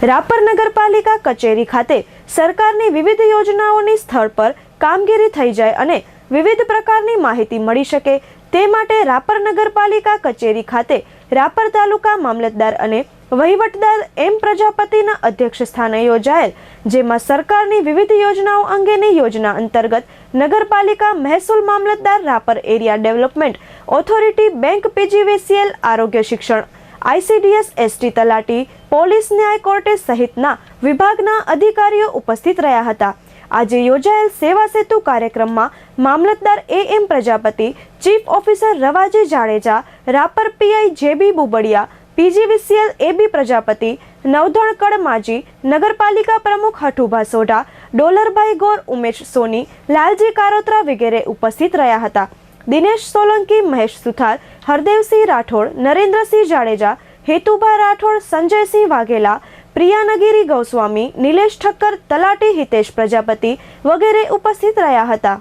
રાપર નગરપાલિકા કચેરી ખાતે સરકારની વિવિધ યોજનાઓની સ્થળ પર કામગીરી થઈ જાય અને વિવિધ પ્રકારની માહિતી મળી શકે તે માટે રાપર નગરપાલિકા કચેરી ખાતે રાપર તાલુકા મામલતદાર અને વહીવટદાર એમ પ્રજાપતિના અધ્યક્ષ સ્થાને યોજાયેલ, જેમાં સરકારની વિવિધ યોજનાઓ અંગેની યોજના અંતર્ગત નગરપાલિકા મહેસૂલ મામલતદાર Rapar area development authority bank PGVCL આરોગ્ય શિક્ષણ આઈસીડીએસ એસટી તલાટી, પોલીસ ન્યાય કોર્ટે સહિતના વિભાગના અધિકારીઓ ઉપસ્થિત રહ્યા હતા. આજે યોજાયેલ સેવા સેતુ કાર્યક્રમમાં મામલતદાર A M Prajapati, chief officer Ravaji Jadeja, Rapar PI JB Bubadiya, PGVCL AB Prajapati Navdhan માજી, નગરપાલિકા પ્રમુખ હઠુભા સોઢા, ડોલરભાઈ ગોર, ઉમેશ સોની, લાલજી કારોત્રા વગેરે ઉપસ્થિત રહ્યા હતા. દિનેશ સોલંકી, મહેશ સુથાર, હરદેવસિંહ રાઠોડ, નરેન્દ્રસિંહ જાડેજા હેતુભા રાઠોડ, સંજયસિંહ વાઘેલા, પ્રિયાનગીરી ગૌસ્વામી, નિલેશ ઠક્કર, તલાટી હિતેશ પ્રજાપતિ વગેરે ઉપસ્થિત રહ્યા હતા.